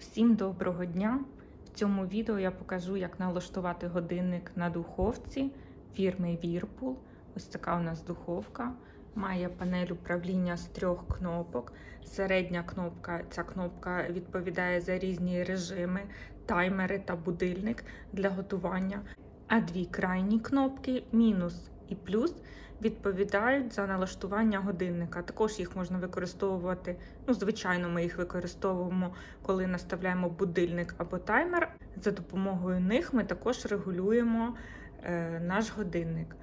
Всім доброго дня! В цьому відео я покажу, як налаштувати годинник на духовці фірми Whirlpool. Ось така у нас духовка. Має панель управління з трьох кнопок. Середня кнопка, ця кнопка відповідає за різні режими, таймери та будильник для готування. А дві крайні кнопки мінус і плюс відповідають за налаштування годинника. Також їх можна використовувати. Ну, звичайно, ми їх використовуємо, коли наставляємо будильник або таймер. За допомогою них ми також регулюємо е, наш годинник.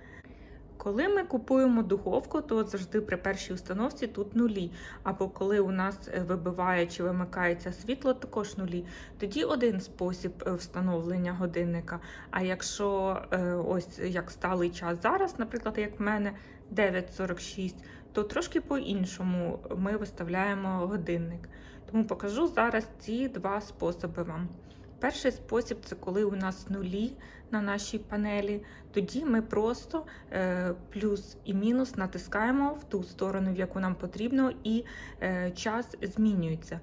Коли ми купуємо духовку, то завжди при першій установці тут нулі. Або коли у нас е, вибиває чи вимикається світло, також нулі. Тоді один спосіб е, встановлення годинника. А якщо е, ось як сталий час зараз, наприклад, як в мене 9.46, то трошки по-іншому ми виставляємо годинник. Тому покажу зараз ці два способи вам. Перший спосіб це коли у нас нулі на нашій панелі. Тоді ми просто е, плюс і мінус натискаємо в ту сторону, в яку нам потрібно, і е, час змінюється.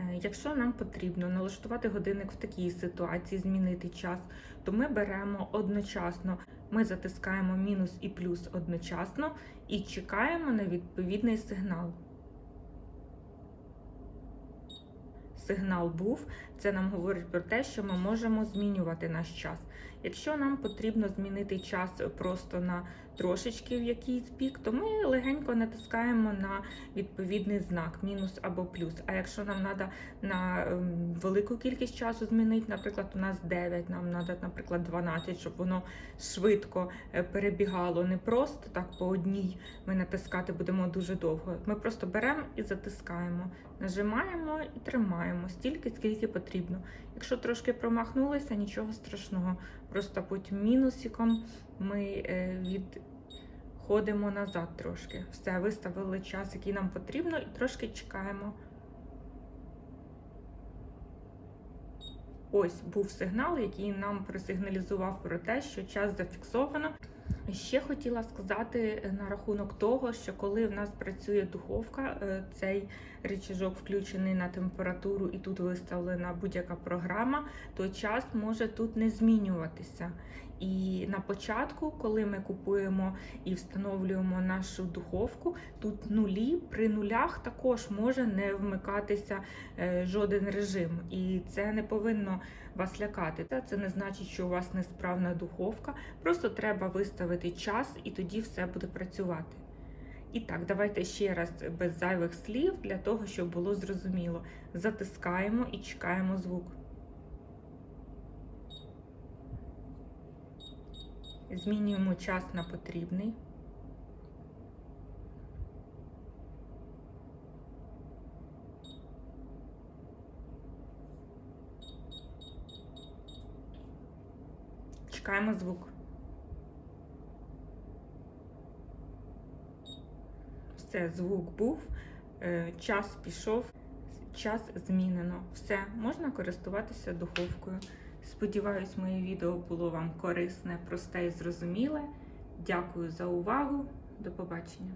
Е, Якщо нам потрібно налаштувати годинник в такій ситуації, змінити час, то ми беремо одночасно, ми затискаємо мінус і плюс одночасно і чекаємо на відповідний сигнал. Сигнал був, це нам говорить про те, що ми можемо змінювати наш час. Якщо нам потрібно змінити час просто на трошечки в якийсь бік, то ми легенько натискаємо на відповідний знак мінус або плюс. А якщо нам треба на ем, велику кількість часу змінити, наприклад, у нас 9, нам треба, наприклад, 12, щоб воно швидко е, перебігало, не просто так по одній ми натискати будемо дуже довго. Ми просто беремо і затискаємо, нажимаємо і тримаємо стільки, скільки потрібно. Якщо трошки промахнулися, нічого страшного. Просто потім мінусиком ми е, відходимо назад трошки. Все, виставили час, який нам потрібно, і трошки чекаємо. Ось був сигнал, який нам просигналізував про те, що час зафіксовано. Ще хотіла сказати на рахунок того, що коли в нас працює духовка, е, цей речажок включений на температуру і тут виставлена будь-яка програма, то час може тут не змінюватися. І на початку, коли ми купуємо і встановлюємо нашу духовку, тут нулі при нулях також може не вмикатися е, жоден режим, і це не повинно вас лякати. Це не значить, що у вас несправна духовка. Просто треба виставити час, і тоді все буде працювати. І так, давайте ще раз без зайвих слів для того, щоб було зрозуміло. Затискаємо і чекаємо звук. Змінюємо час на потрібний. Чекаємо звук. Все, звук був, е, час пішов, час змінено. Все, можна користуватися духовкою. Сподіваюсь, моє відео було вам корисне, просте і зрозуміле. Дякую за увагу. До побачення.